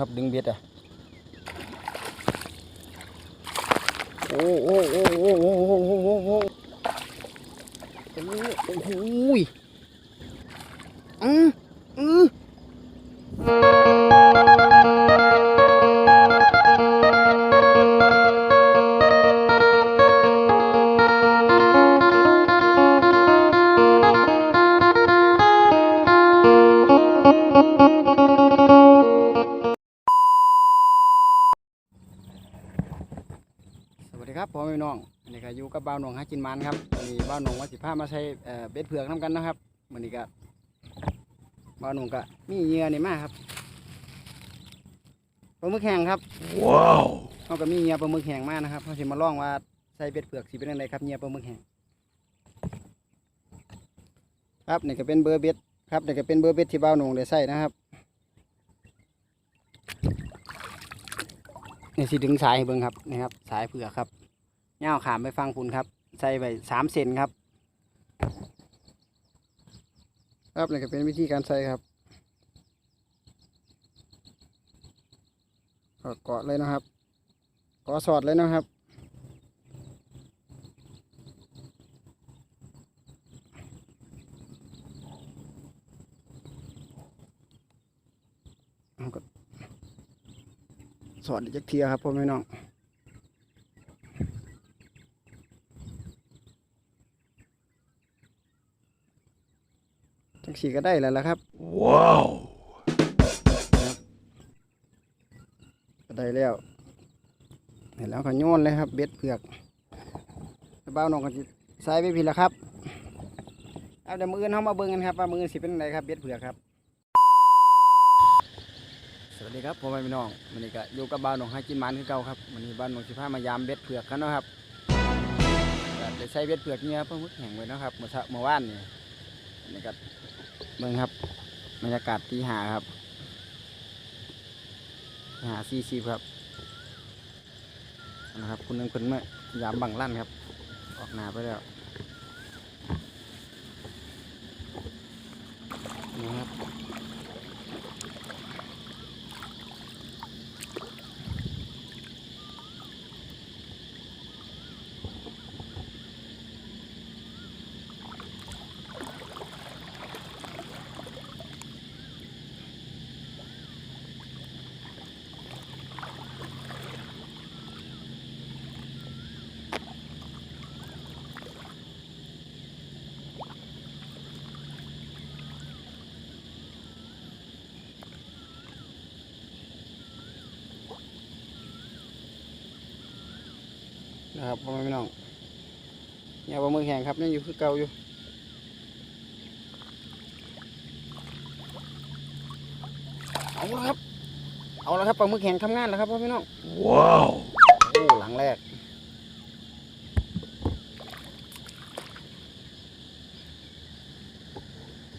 ครับดึงเบ็ดอะ โอ้โอ้โอ้โอ้โอ้โอ้โอ้โอ้โอ้โอ้โอ้โอืออือสวัสดี ครับพ่อแม่พี่น้องวันนี้ก็อยู่กับบ่าวหนองหากินมันครับวันนี้บ่าวหนองว่าสิพามาใช้เอ่อเบ็ดเผือกน้ำกันนะครับวันนี้ก็บ่าวหนองก็มีเหยื่อนี่มาครับปลาหมึกแห้งครับว้าวเขาก็มีเหยื่อปลาหมึกแห้งมานะครับเขาสิมาลองว่าใส่เบ็ดเผือกสิเป็นยังไงครับเหยื่อปลาหมึกแห้งครับนี่ก็เป็นเบอร์เบ็ดครับนี่ก็เป็นเบอร์เบ็ดที่บ่าวหนองได้ใส่นะครับนี่สิดึงสายให้เบิ่งครับนี่ครับ สายเผือกครับ ย่าขามไปฟังคุณครับ ใส่ไปสามเซนครับ ครับนี่ก็เป็นวิธีการใส่ครับก็เกาะเลยนะครับเกาะสอดเลยนะครับสอดอีกจักเทียครับพ่อแม่น้อง สีก็ได้แล้วล่ะครับ ว้าวก็ได้แล้วเห็นแล้วก็โยนเลยครับ เบ็ดเผือกแล้วเบ้าน้องก็จะใส่ไปผิดแล้วครับเอาเดี๋ยวมืออื่นเขามาเบิ่งกันครับว่ามืออื่นสิเป็นอะไรครับเบ็ดเผือกครับ สวัสดีครับผมพี่น้องวันนี้ก็อยู่กับบ้านหนองให้กินหมันคือเก่าครับวันนี้บ้านหนองสิพามายามเบ็ดเผือกกันเนาะครับก็ได้ใส่เบ็ดเผือกเนี่ยเพิ่งแห้งไว้เนาะครับเมื่อเช้าเมื่อวานนี่นี่ก็ เบิ่งครับบรรยากาศที่หาครับหาซีซีครับนะครับ คุณนึงคุณเมื่อยามบังลั่นครับ ออกหนาไปแล้วนะครับ นะครับพ่อแม่พี่น้องเนี่ยปลามือแห้งครับนี่อยู่คือเก่าอยู่เอาละครับ เอาละครับปลาหมึกแห้งทำงานแล้วครับพ่อพี่น้องว้าวโอ้หลังแรก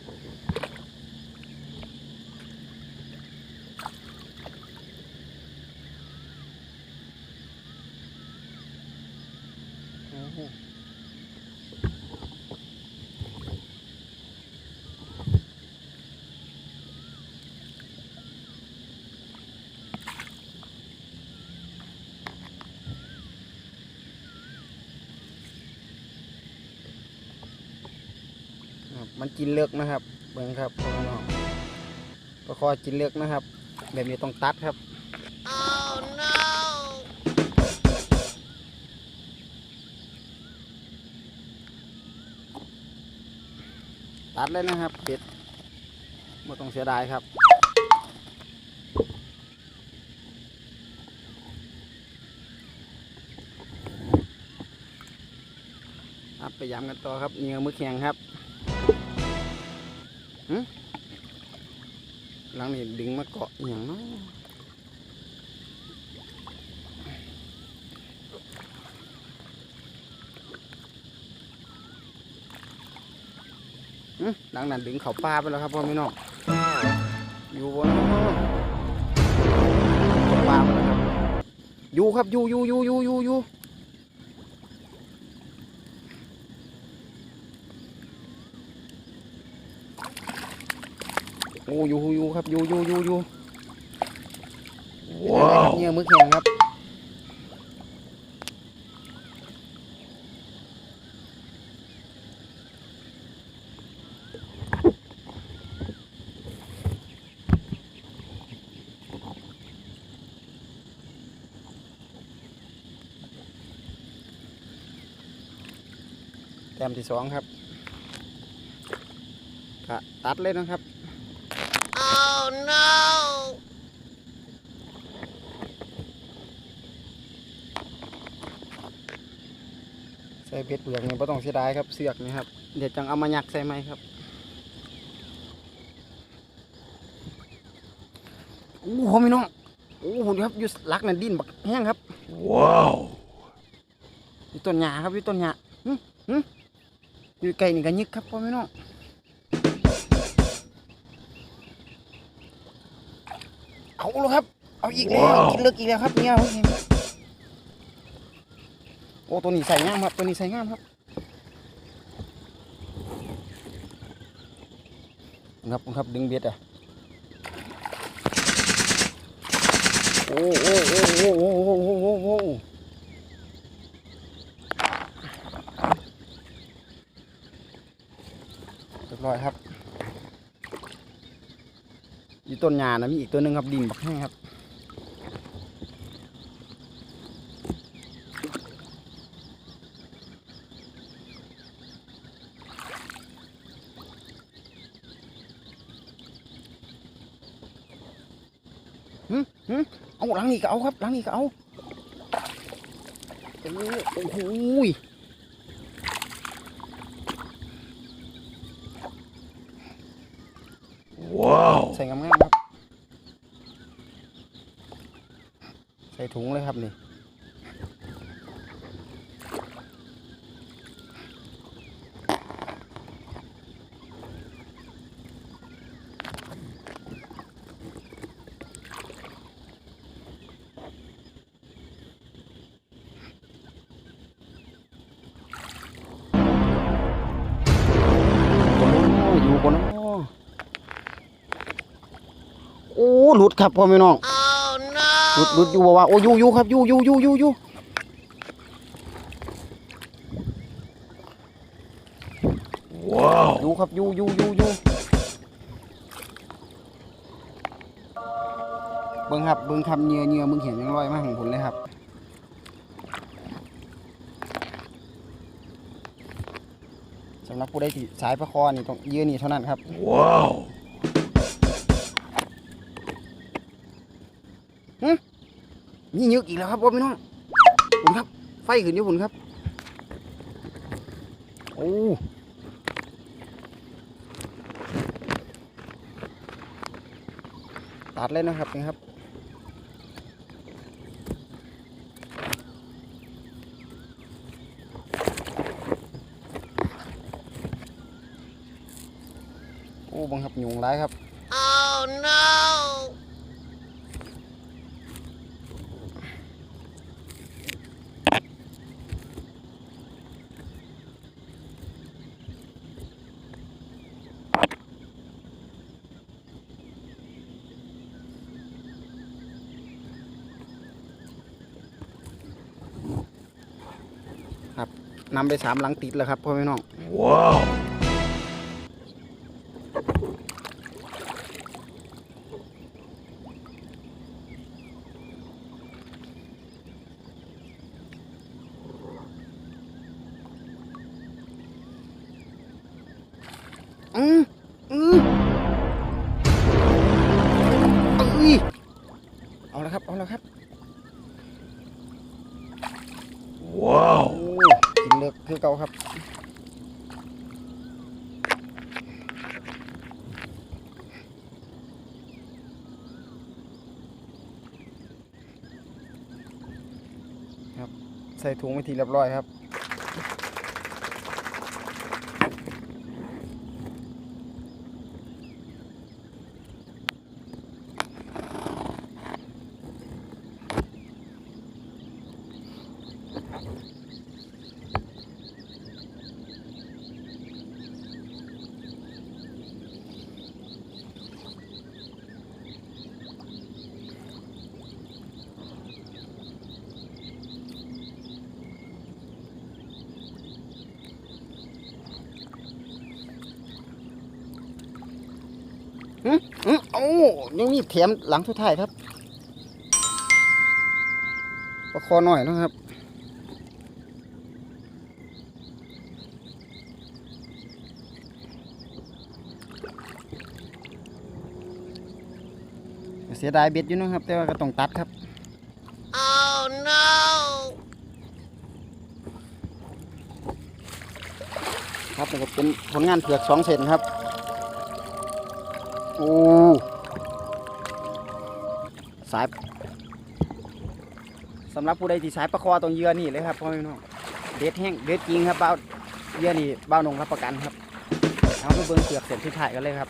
โอ้โหครับ มันกินเลือกนะครับ เบิ่งครับพ่อน้องก็คอกินเลือกนะครับ แบบนี้ต้องตัดครับ ตัดเลยนะครับเป็ดไม่ต้องเสียดายครับ ครับไปย้ำกันต่อครับเหงื่อมือแข็งครับหลังนี้ดึงมาเกาะอย่างเนาะ หึหลังนั้นดึงเขาปลาไปแล้วครับพ่อพี่น้องอยู่บนเขาปลาไปแล้วครับอยู่ครับอยู่อยู่อยู่อยู่อยู่อยู่โอ้อยู่อยู่ครับอยู่อยู่อยู่อยู่เหยื่อมึกแห้งครับ ต้มที่สองครับก็ตัดเลยนะครับ Oh no! ใส่เบ็ดเปลือกนี่บ่ต้องเสียดายครับเสือกนี่ครับ เดี๋ยวจังเอามายักใส่ไหมครับโอ้โหพี่น้องโอ้โหครับอยู่ลักนั่นดินบักแห้งครับ Wow. อยู่ต้นหญ้าครับอยู่ต้นหญ้าหึหึ อยู่ไกลนี่ก็ยึกครับพ่อพี่น้องเอาแล้วครับ เอาอีกแล้วว้าวกินเลิกอีกแล้วครับเนี่ยโอ้ยโอ้ตัวนี้ใส่งามครับ ตัวนี้ใส่งามครับครับครับดึงเบ็ดอะโอ้โอ้โอ้โอ้โอ้โอ้โอ้โอ้โอ้เร้อยครับ อยู่ต้นหญ้านะมีอีกตัวหนึ่งครับดินบักแห้งครับเอาหลังนี้ก็เอาครับหลังนี้ก็เอาโอ้โอ้โหย Wow. ใส่ งามๆครับ ใส่ถุงเลยครับนี่ หลุดครับพ่อแม่น้อง Oh หลุดหลุด no! อยู่บ่ว่าโอ้อยู่อยู่ครับอยู่อยู่อยู่อยู่อยู่ Wow. อยู่ครับอยู่อยู่อยู่อยู่เบิ่งครับเบิ่งครับเหงื่อเหงื่อมึงเห็นยังลอยมาของผมเลยครับสำหรับผู้ใดที่สายประคอนี่ต้องยืนนี่เท่านั้นครับ Wow. นี่ยึกอีกแล้วครับพ่อพี่น้องผมครับ ไฟขึ้นอยู่ผมครับ โอ้ตัดเลยนะครับนี่ครับโอ้บังคับยุงร้ายครับ Oh no! นำไปสามหลังติดแล้วครับพ่อแม่น้องว้าว ครับ ครับ ใส่ถุงไว้ทีเรียบร้อยครับ เอ้ายังมีแถมหลังทุดท้ายครับประคอหน่อยเนาะครับเสียดายเบ็ดอยู่เนาะครับ แต่ว่าก็ต้องตัดครับ Oh no! ครับนี่ก็เป็นผลงานเผือกสองเซนครับ โอ้สายสำหรับผู้ใดที่สายประคอตรงเยื่อนี่เลยครับพ่อแม่น้องเด็ดแห้งเด็ดจริงครับเบ้าเยื่อนี่เบ้านงรับประกันครับเอาไปเบิ้งเผือกเสร็จที่ถ่ายกันเลยครับ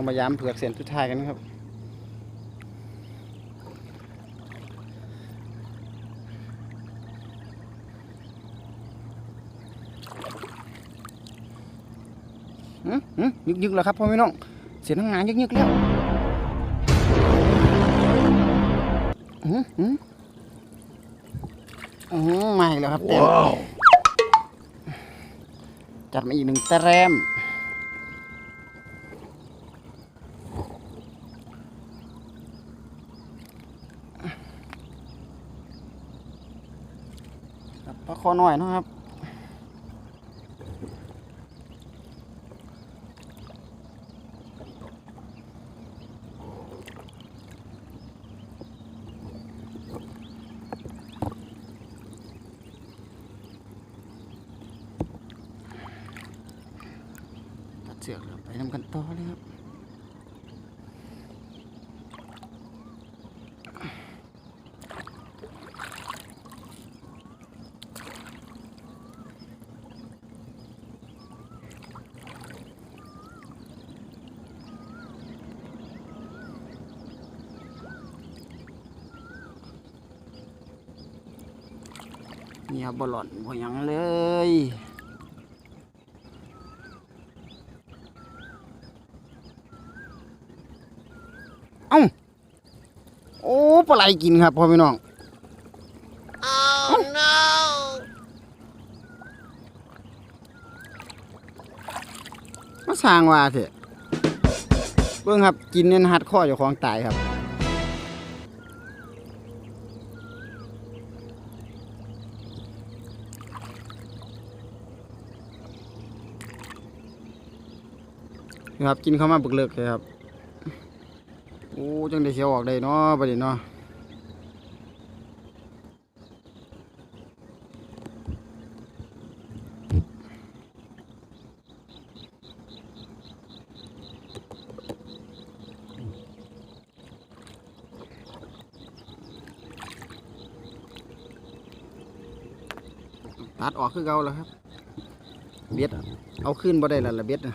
ครับเอามายามเผือกเส้นสุดท้ายกันครับหืมหืมยึกยึกแล้วครับพ่อพี่น้อง เสียงทำงานยึกยึกแล้วหืมหืมอืมมาอีกแล้วครับเต็ม Wow. จัดมาอีกหนึ่งแต้ม คอหน่อยนะครับตัดเสือกไปทำกันต่อเลยครับ เงียบบหล่อนบ่หยังเลยเอ้าโอ้ปลาไหลกินครับพ่อพี่น้อง Oh no! มาสร้างว่าเถอะเบิ่งครับกินเนี่ยหัดข้อเจ้าของตายครับ นี่ครับ กินเข้ามาบึกเลิกเลยครับโอ้จังได้เขียวออกได้เนาะประเดี๋ยวเนาะตัดออกคือเก่าแล้วครับ เบ็ด เอาขึ้นบ่ได้แล้วละเบ็ดนะ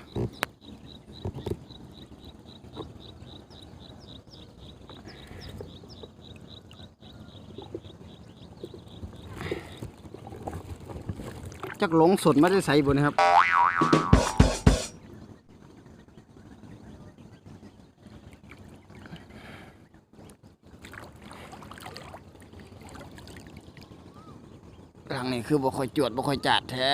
จักหลงสดมาได้ใส่บนนะครับหลังนี่คือบ่ค่อยจวดบ่ค่อยจัดแท้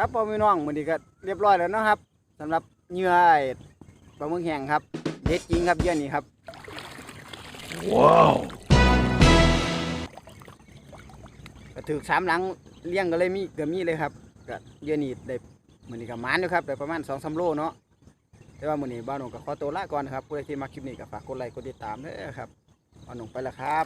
ครับพ่อพี่น้องมื้อนี้ก็เรียบร้อยแล้วเนาะครับสำหรับเหยื่อไอ้ปลาหมึกแห้งครับเด็ดจริงครับเหยื่อนี้ครับ Wow. ก็ถือสามหลังเลี้ยงก็เลยมีก็มีเลยครับก็เหยื่อนี้ได้มื้อนี้ก็หมานอยู่ครับได้ประมาณ2-3โลเนาะแต่ว่ามื้อนี้บ้านหนงก็ขอตัวลาก่อนครับผู้ใดที่มาคลิปนี้ก็ฝากกดไลค์กดติดตามเด้อครับบ้านหนงไปแล้วครับ